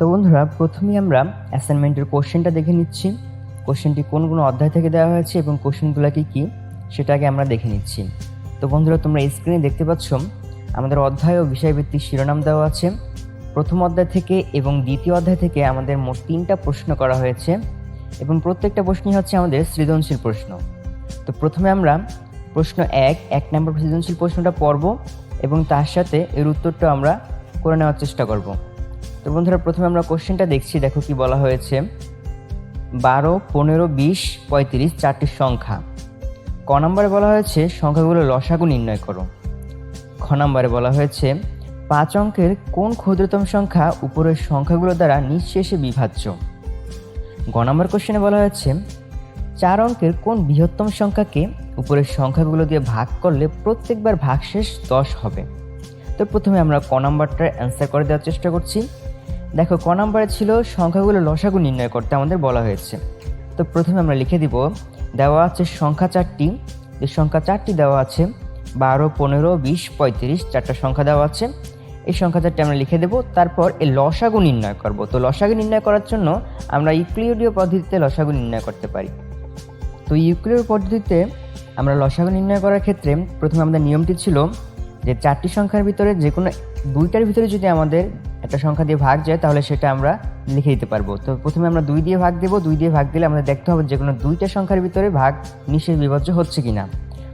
তো বন্ধুরা, প্রথমেই আমরা অ্যাসাইনমেন্টের কোশ্চেনটা দেখে নিচ্ছি। কোশ্চেনটি কোন কোন অধ্যায় থেকে দেওয়া হয়েছে এবং কোশ্চেনগুলো কি কী সেটাকে আমরা দেখে নিচ্ছি। তো বন্ধুরা, তোমরা স্ক্রিনে দেখতে পাচ্ছ, আমাদের অধ্যায় ও বিষয়ভিত্তিক শিরোনাম দেওয়া আছে। প্রথম অধ্যায় থেকে এবং দ্বিতীয় অধ্যায় থেকে আমাদের মোট তিনটা প্রশ্ন করা হয়েছে এবং প্রত্যেকটা প্রশ্নই হচ্ছে আমাদের সৃজনশীল প্রশ্ন। তো প্রথমে আমরা প্রশ্ন এক এক নম্বর সৃজনশীল প্রশ্নটা পড়ব এবং তার সাথে এর উত্তরটা আমরা করে নেওয়ার চেষ্টা করব। তো বন্ধুরা, প্রথমে আমরা কোশ্চেনটা দেখছি। দেখো কি বলা হয়েছে। বারো, পনেরো, বিশ, পঁয়ত্রিশ, চারটি সংখ্যা। ক নম্বরে বলা হয়েছে, সংখ্যাগুলো লসাগু নির্ণয় করো। খ নম্বরে বলা হয়েছে, পাঁচ অঙ্কের কোন ক্ষুদ্রতম সংখ্যা উপরের সংখ্যাগুলো দ্বারা নিঃশেষে বিভাজ্য? গ নম্বর কোশ্চেনে বলা হয়েছে, চার অঙ্কের কোন বৃহত্তম সংখ্যাকে উপরের সংখ্যাগুলো দিয়ে ভাগ করলে প্রত্যেকবার ভাগশেষ দশ হবে? তো প্রথমে আমরা ক নাম্বারটার অ্যান্সার করে দেওয়ার চেষ্টা করছি। দেখো, ক নাম্বারে ছিল সংখ্যাগুলো লসাগু নির্ণয় করতে আমাদের বলা হয়েছে। তো প্রথমে আমরা লিখে দিব, দেওয়া আছে সংখ্যা চারটি। যে সংখ্যা চারটি দেওয়া আছে বারো, পনেরো, বিশ, পঁয়ত্রিশ, চারটা সংখ্যা দেওয়া আছে। এই সংখ্যা চারটি আমরা লিখে দেবো, তারপর এই লসাগু নির্ণয় করব। তো লসাগু নির্ণয় করার জন্য আমরা ইউক্লিডীয় পদ্ধতিতে লসাগু নির্ণয় করতে পারি। তো ইউক্লিড পদ্ধতিতে আমরা লসাগু নির্ণয় করার ক্ষেত্রে প্রথমে আমাদের নিয়মটি ছিল যে চারটি সংখ্যার ভিতরে যে কোনো দুইটার ভিতরে যদি আমাদের একটা সংখ্যা দিয়ে ভাগ যায়, তাহলে সেটা আমরা লিখে দিতে পারব। তো প্রথমে আমরা দুই দিয়ে ভাগ দেবো, দুই দিয়ে ভাগ দিলে আমাদের দেখতে হবে যে কোনো দুইটা সংখ্যার ভিতরে ভাগ নিঃশেষ বিভাজ্য হচ্ছে কিনা।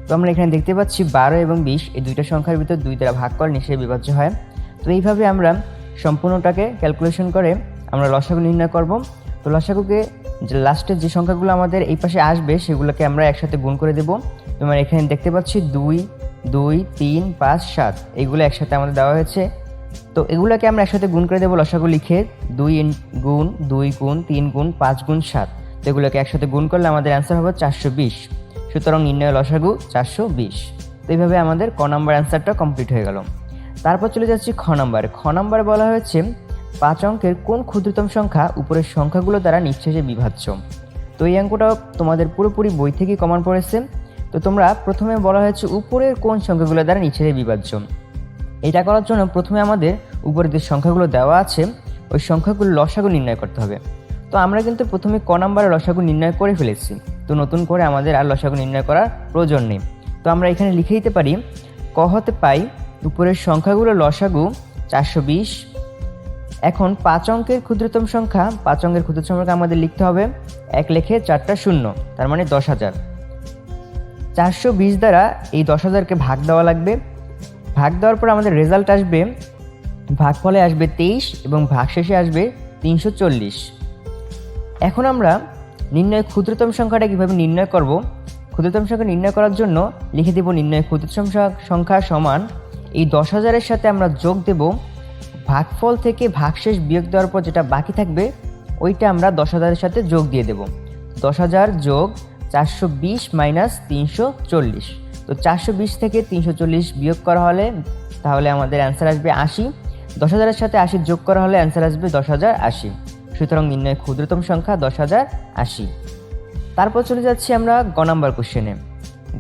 তো আমরা এখানে দেখতে পাচ্ছি বারো এবং বিশ, এই দুইটা সংখ্যার ভিতর দুই দ্বারা ভাগ করে নিঃশেষ বিভাজ্য হয়। তো এইভাবে আমরা সম্পূর্ণটাকে ক্যালকুলেশন করে আমরা লসাগু নির্ণয় করব। তো লসাগুকে যে লাস্টের যে সংখ্যাগুলো আমাদের এই পাশে আসবে, সেগুলোকে আমরা একসাথে গুণ করে দেবো। তোমার এখানে দেখতে পাচ্ছি দুই দুই, তিন, পাঁচ, সাত, এইগুলো একসাথে আমাদের দেওয়া হয়েছে। তো এগুলোকে আমরা একসাথে গুণ করে দেবো লসাগু লিখে দুই গুণ দুই গুণ, তিন গুণ, পাঁচ গুণ, সাত। তো এগুলোকে একসাথে গুণ করলে আমাদের অ্যান্সার হবে চারশো বিশ। সুতরাং নির্ণয় লসাগু চারশো বিশ। তো এইভাবে আমাদের ক নাম্বার অ্যান্সারটা কমপ্লিট হয়ে গেল। তারপর চলে যাচ্ছি খ নাম্বারে। খ নাম্বারে বলা হয়েছে, পাঁচ অঙ্কের কোন ক্ষুদ্রতম সংখ্যা উপরের সংখ্যাগুলো দ্বারা নিঃশেষে বিভাজ্য? তো এই অঙ্কটাও তোমাদের পুরোপুরি বই থেকেই কমন পড়েছে। তো তোমরা প্রথমে বলা হয়েছে উপরের কোন সংখ্যাগুলো দ্বারা নিঃশেষে বিভাজ্য? এটা করার জন্য প্রথমে আমাদের উপরে যে সংখ্যাগুলো দেওয়া আছে, ওই সংখ্যাগুলো লসাগু নির্ণয় করতে হবে। তো আমরা কিন্তু প্রথমে ক নাম্বারে লসাগু নির্ণয় করে ফেলেছি। তো নতুন করে আমাদের আর লসাগু নির্ণয় করার প্রয়োজন নেই। তো আমরা এখানে লিখে দিতে পারি, ক হতে পাই, উপরের সংখ্যাগুলো লসাগু চারশো বিশ। এখন পাঁচ অঙ্কের ক্ষুদ্রতম সংখ্যা, পাঁচ অঙ্কের ক্ষুদ্রতম সংখ্যা আমাদের লিখতে হবে, এক লেখে চারটা শূন্য, তার মানে দশ হাজার। চারশো বিশ দ্বারা এই দশ হাজারকে ভাগ দেওয়া লাগবে। ভাগ দেওয়ার পর আমাদের রেজাল্ট আসবে, ভাগফলে আসবে তেইশ এবং ভাগশেষে আসবে তিনশো চল্লিশ। এখন আমরা নির্ণয় ক্ষুদ্রতম সংখ্যাটা কীভাবে নির্ণয় করব? ক্ষুদ্রতম সংখ্যা নির্ণয় করার জন্য লিখে দেব নির্ণয় ক্ষুদ্রতম সংখ্যা- সমান। এই দশ হাজারের সাথে আমরা যোগ দেব, ভাগফল থেকে ভাগশেষ বিয়োগ দেওয়ার পর যেটা বাকি থাকবে, ওইটা আমরা দশ হাজারের সাথে যোগ দিয়ে দেব। দশ হাজার যোগ চারশো বিশ মাইনাস তিনশো চল্লিশ। তো চারশো বিশ থেকে তিনশো চল্লিশ বিয়োগ করা হলে তাহলে আমাদের অ্যান্সার আসবে আশি। দশ হাজারের সাথে আশি যোগ করা হলে অ্যান্সার আসবে দশ হাজার আশি। সুতরাং নির্ণয় ক্ষুদ্রতম সংখ্যা দশ হাজার আশি। তারপর চলে যাচ্ছি আমরা গ নাম্বার কোশ্চেনে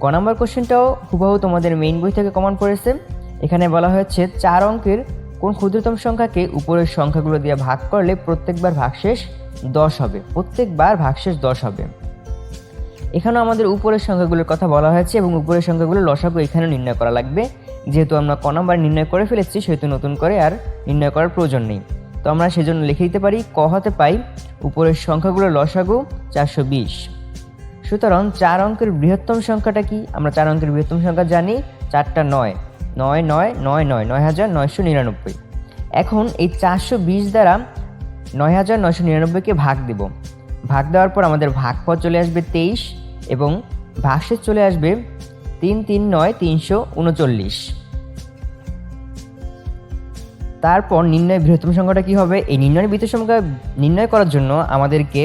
গ নাম্বার কোশ্চেনটাও হুবহু তোমাদের মেইন বই থেকে কমন পড়েছে। এখানে বলা হয়েছে চার অঙ্কের কোন ক্ষুদ্রতম সংখ্যাকে উপরের সংখ্যাগুলো দিয়ে ভাগ করলে প্রত্যেকবার ভাগশেষ দশ হবে। প্রত্যেকবার ভাগশেষ দশ হবে। এখানেও আমাদের উপরের সংখ্যাগুলোর কথা বলা হয়েছে এবং উপরের সংখ্যাগুলো লসাগু এখানে নির্ণয় করা লাগবে। যেহেতু আমরা ক নম্বর নির্ণয় করে ফেলেছি, সেহেতু নতুন করে আর নির্ণয় করার প্রয়োজন নেই। তো আমরা সেজন্য লিখে দিতে পারি, ক হতে পাই, উপরের সংখ্যাগুলো লসাগু চারশো বিশ। সুতরাং চার অঙ্কের বৃহত্তম সংখ্যাটা কি? আমরা চার অঙ্কের বৃহত্তম সংখ্যা জানি, চারটা নয়। নয় নয় নয় নয় নয় হাজার নয়শো নিরানব্বই। এখন এই চারশো বিশ দ্বারা নয় হাজার নয়শো নিরানব্বইকে ভাগ দেব। ভাগ দেওয়ার পর আমাদের ভাগফল চলে আসবে তেইশ। এবং ভাগশেষ চলে আসবে তিন তিন নয় তিনশো উনচল্লিশ। তারপর নির্ণয় বৃহত্তম সংখ্যাটা কী হবে? এই নির্ণয় বৃহত্তম সংখ্যা নির্ণয় করার জন্য আমাদেরকে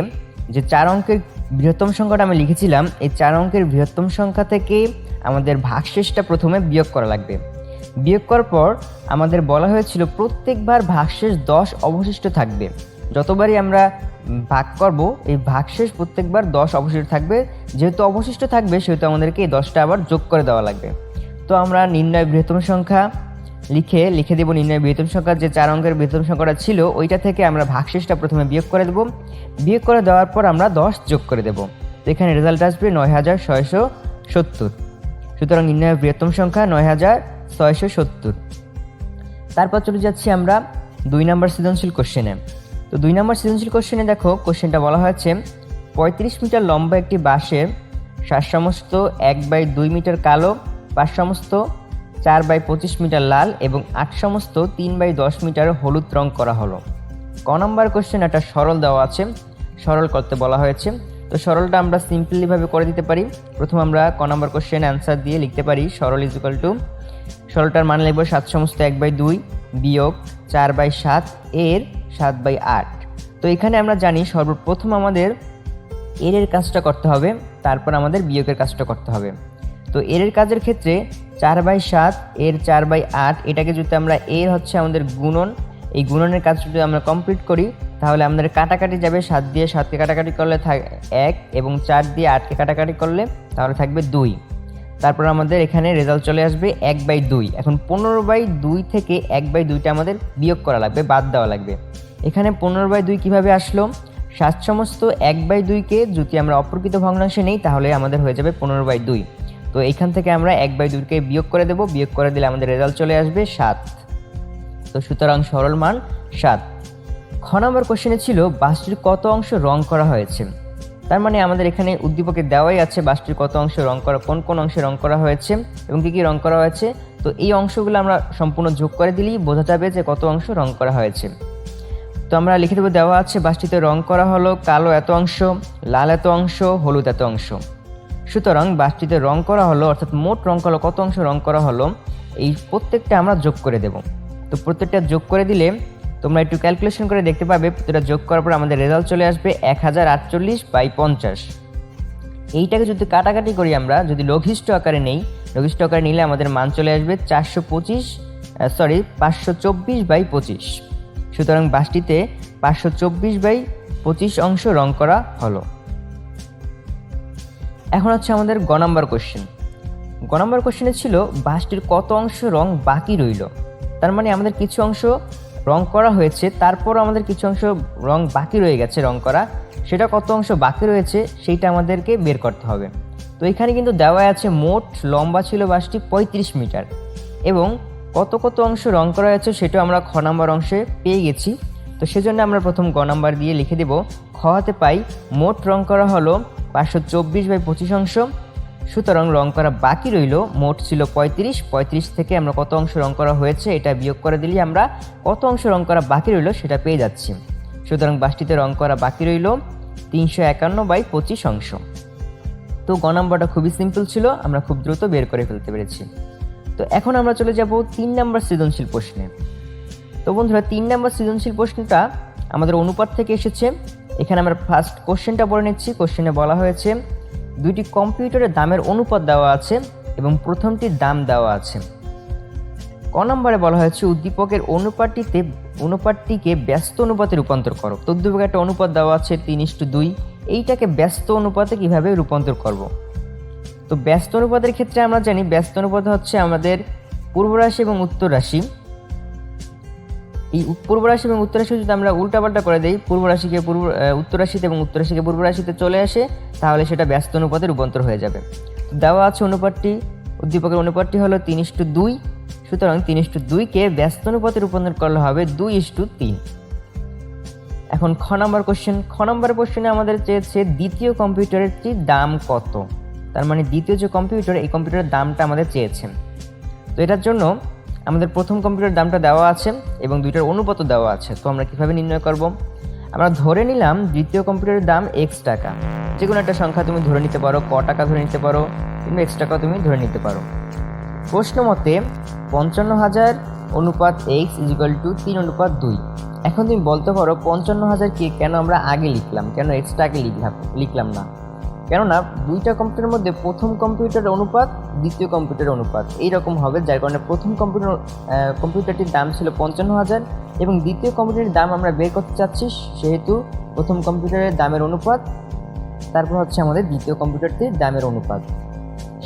যে চার অঙ্কের বৃহত্তম সংখ্যাটা আমি লিখেছিলাম, এই চার অঙ্কের বৃহত্তম সংখ্যা থেকে আমাদের ভাগশেষটা প্রথমে বিয়োগ করা লাগবে। বিয়োগ করার পর আমাদের বলা হয়েছিল প্রত্যেকবার ভাগশেষ দশ অবশিষ্ট থাকবে। যতবারই আমরা ভাগ করব, এই ভাগশেষ প্রত্যেকবার দশ অবশিষ্ট থাকবে। যেহেতু অবশিষ্ট থাকবে, সেহেতু আমাদেরকে এই দশটা আবার যোগ করে দেওয়া লাগবে। তো আমরা নির্ণয় বৃহত্তম সংখ্যা লিখে লিখে দেবো নির্ণয় বৃহত্তম সংখ্যার যে চার অঙ্কের বৃহত্তম সংখ্যাটা ছিল, ওইটা থেকে আমরা ভাগশেষটা প্রথমে বিয়োগ করে দেবো। বিয়োগ করে দেওয়ার পর আমরা দশ যোগ করে দেবো। তো এখানে রেজাল্ট আসবে নয় হাজার ছয়শো সত্তর। সুতরাং নির্ণয়ের বৃহত্তম সংখ্যা নয় হাজার ছয়শো সত্তর। তারপর চলে যাচ্ছি আমরা দুই নম্বর সৃজনশীল কোশ্চেনে তো দুই নম্বর সৃজনশীল কোশ্চেনে দেখো কোশ্চেনটা বলা হয়েছে, পঁয়ত্রিশ মিটার লম্বা একটি বাঁশের শ্বাস সমস্ত এক বাই দুই মিটার কালো পাঁচ সমস্ত চার বাই পঁচিশ মিটার লাল এবং আট সমস্ত তিন বাই দশ মিটার হলুদ রং করা হলো। ক নম্বর কোশ্চেন একটা সরল দেওয়া আছে, সরল করতে বলা হয়েছে। তো সরলটা আমরা সিম্পলিভাবে করে দিতে পারি। প্রথম আমরা ক নম্বর কোশ্চেন অ্যান্সার দিয়ে লিখতে পারি, সরল ইজ ইকুয়াল টু সরলটার মান লিখব সাত সমস্ত এক বাই দুই বিয়োগ চার বাই সাত এর সাত বাই আট। তো এখানে আমরা জানি সর্বপ্রথম আমাদের এর এর কাজটা করতে হবে, তারপর আমাদের বিয়োগের কাজটা করতে হবে। তো এর এর কাজের ক্ষেত্রে চার বাই সাত, এর চার বাই আট, এটাকে যদি আমরা এর হচ্ছে আমাদের গুণন, এই গুণনের কাজ যদি আমরা কমপ্লিট করি, তাহলে আমাদের কাটাকাটি যাবে সাত দিয়ে সাতকে কাটাকাটি করলে থাক এক এবং চার দিয়ে আটকে কাটাকাটি করলে তাহলে থাকবে দুই। তারপর আমাদের এখানে রেজাল্ট চলে আসবে এক বাই দুই। এখন পনেরো বাই দুই থেকে এক বাই দুইটা আমাদের বিয়োগ করা লাগবে, বাদ দেওয়া লাগবে। এখানে পনেরো বাই দুই কীভাবে আসলো? সাত সমস্ত এক বাই দুইকে যদি আমরা অপ্রকৃত ভগ্নাংশে নেই, তাহলে আমাদের হয়ে যাবে পনেরো বাই দুই। তো এখান থেকে আমরা এক বাই দুইকে বিয়োগ করে দেবো। বিয়োগ করে দিলে আমাদের রেজাল্ট চলে আসবে সাত। তো সুতরাং সরল মান সাত। খ নম্বর কোশ্চেনে ছিল বাসটির কত অংশ রং করা হয়েছে? তার মানে আমাদের এখানে উদ্দীপকে দেওয়াই আছে বাসটির কত অংশ রং করা, কোন কোন অংশে রং করা হয়েছে এবং কী কী রং করা হয়েছে। তো এই অংশগুলো আমরা সম্পূর্ণ যোগ করে দিলেই বোঝা যাবে যে কত অংশ রং করা হয়েছে। তো আমরা লিখে দেবো দেওয়া আছে, বাসটিতে রং করা হলো, কালো এত অংশ, লাল এত অংশ, হলুদ এত অংশ। সুতরাং বাসটিতে রং করা হলো, অর্থাৎ মোট রং করা, কত অংশ রং করা হলো, এই প্রত্যেকটা আমরা যোগ করে দেব। তো প্রত্যেকটা যোগ করে দিলে তোমরা একটু ক্যালকুলেশন করে দেখতে পাবে, প্রতিটা যোগ করার পর আমাদের রেজাল্ট চলে আসবে এক হাজার আটচল্লিশ বাই পঞ্চাশ। এইটাকে যদি কাটাকাটি করি আমরা, যদি লঘিষ্ঠ আকারে নেই, লঘিষ্ঠ আকারে নিলে আমাদের মান চলে আসবে চারশো পঁচিশ সরি পাঁচশো চব্বিশ বাই পঁচিশ। সুতরাং বাসটিতে পাঁচশো চব্বিশ বাই পঁচিশ অংশ রং করা হলো। এখন হচ্ছে আমাদের গ নাম্বার কোশ্চেন গ নাম্বার কোশ্চেনে ছিল বাসটির কত অংশ রং বাকি রইল? তার মানে আমাদের কিছু অংশ রং করা হয়েছে তারপর আমাদের কিছু অংশ রং বাকি রয়ে গেছে রং করা। সেটা কত অংশ বাকি রয়েছে, সেইটা আমাদেরকে বের করতে হবে। তো এখানে কিন্তু দেওয়া আছে মোট লম্বা ছিল বাসটি পঁয়ত্রিশ মিটার। এবং কত কত অংশ রং করা হয়েছে সেটাও আমরা খ নাম্বার অংশে পেয়ে গেছি। তো সেজন্য আমরা প্রথম গ নাম্বার দিয়ে লিখে দেব, খ হাতে পাই, মোট রং করা হলো পাঁচশো চব্বিশ বাই পঁচিশ অংশ। সুতরাং রং করা বাকি রইল, মোট ছিল পঁয়ত্রিশ পঁয়ত্রিশ থেকে আমরা কত অংশ রং করা হয়েছে এটা বিয়োগ করে দিলে আমরা কত অংশ রং করা বাকি রইল সেটা পেয়ে যাচ্ছি। সুতরাং বাসটিতে রং করা বাকি রইল তিনশো একান্ন বাই পঁচিশ অংশ। তো গ নম্বরটা খুবই সিম্পল ছিল, আমরা খুব দ্রুত বের করে ফেলতে পেরেছি। তো এখন আমরা চলে যাব তিন নম্বর সৃজনশীল প্রশ্নে। তো বন্ধুরা, তিন নম্বর সৃজনশীল প্রশ্নটা আমাদের অনুপাত থেকে এসেছে। এখানে আমরা ফার্স্ট কোশ্চেনটা পড়ে নিচ্ছি। কোশ্চেনে বলা হয়েছে, দুইটি কম্পিউটারের দামের অনুপাত দেওয়া আছে এবং প্রথমটির দাম দেওয়া আছে। ক নম্বরে বলা হয়েছে, উদ্দীপকের অনুপাতটিতে, অনুপাতটিকে ব্যস্ত অনুপাতে রূপান্তর করো। তো উদ্দীপকে একটা অনুপাত দেওয়া আছে তিন ইস্টু দুই। এইটাকে ব্যস্ত অনুপাতে কীভাবে রূপান্তর করব? তো ব্যস্ত অনুপাতের ক্ষেত্রে আমরা জানি ব্যস্ত অনুপাত হচ্ছে আমাদের পূর্ব রাশি এবং উত্তর রাশি। এই পূর্ব রাশি এবং উত্তর রাশি যদি আমরা উল্টাপাল্টা করে দিই, পূর্ব রাশিকে পূর্ব উত্তর রাশিতে এবং উত্তর রাশিকে পূর্ব রাশিতে চলে আসে, তাহলে সেটা ব্যস্ত অনুপাতে রূপান্তর হয়ে যাবে। তো দেওয়া আছে অনুপাতটি, উদ্দীপকের অনুপাতটি হলো তিন ইস্টু দুই, সুতরাং তিন ইস্টু দুইকে ব্যস্ত অনুপাতে রূপান্তর করলে হবে দুই ইস্টু তিন। এখন খ নম্বর কোশ্চেন খ নম্বর কোশ্চেনে আমাদের চেয়েছে দ্বিতীয় কম্পিউটারটির দাম কত? তার মানে দ্বিতীয় যে কম্পিউটার এই কম্পিউটারের দামটা আমাদের চেয়েছেন। তো এটার জন্য আমাদের প্রথম কম্পিউটার দামটা দেওয়া আছে এবং দুইটার অনুপাত দেওয়া আছে। তো আমরা কীভাবে নির্ণয় করব? আমরা ধরে নিলাম দ্বিতীয় কম্পিউটারের দাম এক্স টাকা। যে কোনো একটা সংখ্যা তুমি ধরে নিতে পারো, ক টাকা ধরে নিতে পারো, কিংবা এক্স টাকা তুমি ধরে নিতে পারো। প্রশ্ন মতে পঞ্চান্ন হাজার অনুপাত এক্স ইজিক্যাল টু তিন অনুপাত দুই। এখন তুমি বলতে পারো পঞ্চান্ন হাজারকে কেন আমরা আগে লিখলাম? কেন এক্সট্রা আগে লিখলাম লিখলাম না? কেননা দুইটা কম্পিউটারের মধ্যে প্রথম কম্পিউটারের অনুপাত, দ্বিতীয় কম্পিউটারের অনুপাত। এইরকম হবে, যার কারণে প্রথম কম্পিউটার কম্পিউটারটির দাম ছিল পঞ্চান্ন হাজার এবং দ্বিতীয় কম্পিউটারের দাম আমরা বের করতে চাচ্ছি, সেহেতু প্রথম কম্পিউটারের দামের অনুপাত, তারপর হচ্ছে আমাদের দ্বিতীয় কম্পিউটারটির দামের অনুপাত।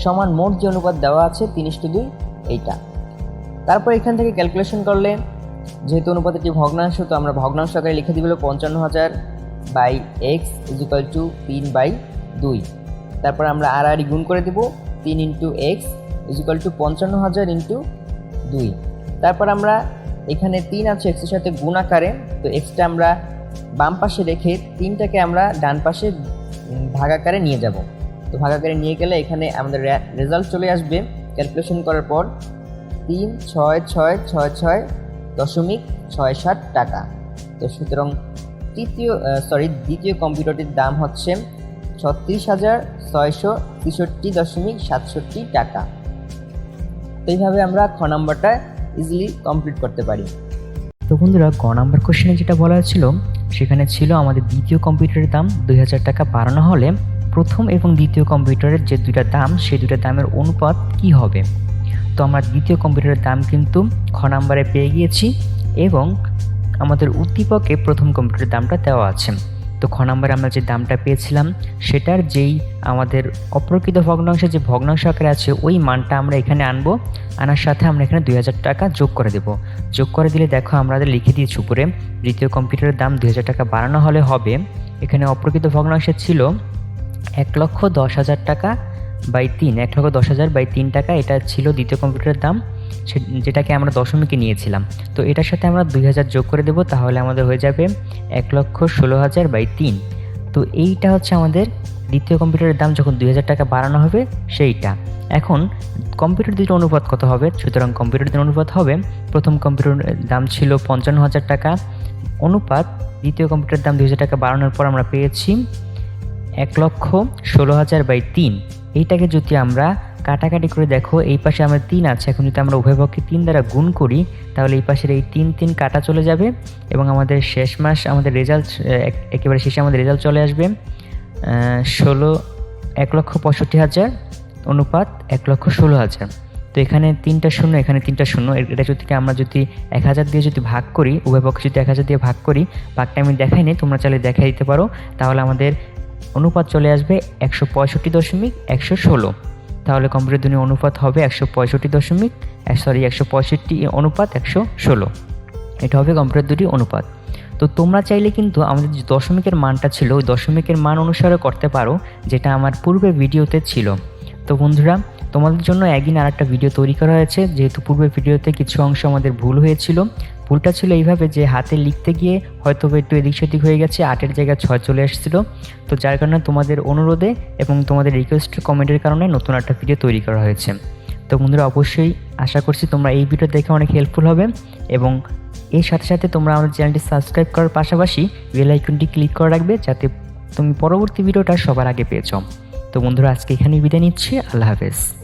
সমান মোট যে অনুপাত দেওয়া আছে তিন ইস্টু দুই, এইটা। তারপর এখান থেকে ক্যালকুলেশন করলে যেহেতু অনুপাতটি ভগ্নাংশ, তো আমরা ভগ্নাংশ আকারে লিখে দিব পঞ্চান্ন হাজার বাই এক্স ইজিক্যাল টু তিন বাই দুই। তারপর আমরা আর আর গুণ করে দেব তিন ইন্টু এক্স ইজিক্যাল টু পঞ্চান্ন হাজার ইন্টু দুই। তারপর আমরা এখানে তিন আছে এক্সের সাথে গুণ আকারে তো এক্সটা আমরা বাম পাশে রেখে তিনটাকে আমরা ডান পাশে উম, ভাগ আকারে নিয়ে যাব। তো ভাগ আকারে নিয়ে গেলে এখানে আমাদের রেজাল্ট চলে আসবে। ক্যালকুলেশন করার পর তিন ছয় ছয় ছয় ছয় দশমিক ছয় সাত টাকা। তো সুতরাং তৃতীয় সরি দ্বিতীয় কম্পিউটারটির দাম হচ্ছে ছত্রিশ হাজার ছয়শো তেষট্টি দশমিক সাতষট্টি টাকা। এইভাবে আমরা খ নম্বরটা ইজিলি কমপ্লিট করতে পারি। তো বন্ধুরা গ নাম্বার কোশ্চেনে যেটা বলা ছিল সেখানে ছিল আমাদের দ্বিতীয় কম্পিউটারের দাম দুই হাজার টাকা বাড়ানো হলে প্রথম এবং দ্বিতীয় কম্পিউটারের যে দুইটা দাম, সেই দুইটা দামের অনুপাত কি হবে? তো আমরা দ্বিতীয় কম্পিউটারের দাম কিন্তু খ নাম্বারে পেয়ে গিয়েছি এবং আমাদের উদ্দীপকে প্রথম কম্পিউটারের দামটা দেওয়া আছে। তো খ নাম্বারে আমরা যে দামটা পেয়েছিলাম, সেটার যেই আমাদের অপ্রকৃত ভগ্নাংশে যে ভগ্নাংশ আকারে আছে, ওই মানটা আমরা এখানে আনব। আনার সাথে আমরা এখানে দুই হাজার টাকা যোগ করে দেব। যোগ করে দিলে দেখো আমাদের লিখে দিয়েছি উপরে, দ্বিতীয় কম্পিউটারের দাম দুই হাজার টাকা বাড়ানো হলে হবে। এখানে অপ্রকৃত ভগ্নাংশে ছিল এক লক্ষ দশ হাজার টাকা বাই তিন, এক লক্ষ দশ হাজার বাই তিন টাকা। এটা ছিল দ্বিতীয় কম্পিউটারের দাম। যেটাকে আমরা দশমিকে নিয়েছিলাম। তো এটার সাথে আমরা দুই হাজার যোগ করে দেবো, তাহলে আমাদের হয়ে যাবে এক লক্ষ ষোলো হাজার বাই তিন। তো এইটা হচ্ছে আমাদের দ্বিতীয় কম্পিউটারের দাম, যখন দুই হাজার টাকা বাড়ানো হবে সেইটা। এখন কম্পিউটার দুটো অনুপাত কত হবে? সুতরাং কম্পিউটার দুটো অনুপাত হবে, প্রথম কম্পিউটারের দাম ছিল পঞ্চান্ন হাজার টাকা। অনুপাত দ্বিতীয় কম্পিউটারের দাম দুই হাজার টাকা বাড়ানোর পর আমরা পেয়েছি এক লক্ষ ষোলো হাজার বাই তিন। এইটাকে যদি আমরা কাটাকাটি করে দেখো, এই পাশে আমাদের তিন আছে। এখন যদি আমরা উভয় পক্ষে তিন দ্বারা গুণ করি, তাহলে এই পাশের এই তিন তিন কাটা চলে যাবে এবং আমাদের শেষ মাস, আমাদের রেজাল্ট একেবারে শেষে আমাদের রেজাল্ট চলে আসবে। ষোলো, এক লক্ষ পঁয়ষট্টি হাজার, অনুপাত এক লক্ষ ষোলো হাজার। তো এখানে তিনটা শূন্য, এখানে তিনটা শূন্য। এটা যদি আমরা যদি এক হাজার দিয়ে যদি ভাগ করি, উভয় পক্ষে যদি এক হাজার দিয়ে ভাগ করি ভাগটা আমি দেখাই নি, তোমরা চাইলে দেখাই দিতে পারো। তাহলে আমাদের অনুপাত চলে আসবে একশো পঁয়ষট্টি দশমিক একশো ষোলো। তাহলে কম্পিউটার দুনিয়া অনুপাত হবে একশো পঁয়ষট্টি দশমিক সরি একশো পঁয়ষট্টি অনুপাত একশো ষোলো। এটা হবে কম্পিউটার দুটি অনুপাত। তো তোমরা চাইলে কিন্তু আমাদের যে দশমিকের মানটা ছিল, ওই দশমিকের মান অনুসারে করতে পারো, যেটা আমার পূর্বের ভিডিওতে ছিল। তো বন্ধুরা তোমাদের জন্য একদিন আর একটা ভিডিও তৈরি করা হয়েছে। যেহেতু পূর্বের ভিডিওতে কিছু অংশ আমাদের ভুল হয়েছিল, ভুলটা ছিল এইভাবে যে হাতে লিখতে গিয়ে হয়তো একটু এদিক সেদিক হয়ে গেছে, আটের জায়গায় ছয় চলে এসেছিল তো যার কারণে তোমাদের অনুরোধে এবং তোমাদের রিকোয়েস্ট কমেন্টের কারণে নতুন একটা ভিডিও তৈরি করা হয়েছে। তো বন্ধুরা, অবশ্যই আশা করছি তোমরা এই ভিডিও দেখে অনেক হেল্পফুল হবে এবং এর সাথে সাথে তোমরা আমাদের চ্যানেলটি সাবস্ক্রাইব করার পাশাপাশি বেল আইকনটি ক্লিক করে রাখবে যাতে তুমি পরবর্তী ভিডিওটা সবার আগে পেয়েছ তো বন্ধুরা, আজকে এখানেই বিদায় নিচ্ছি। আল্লাহ হাফেজ।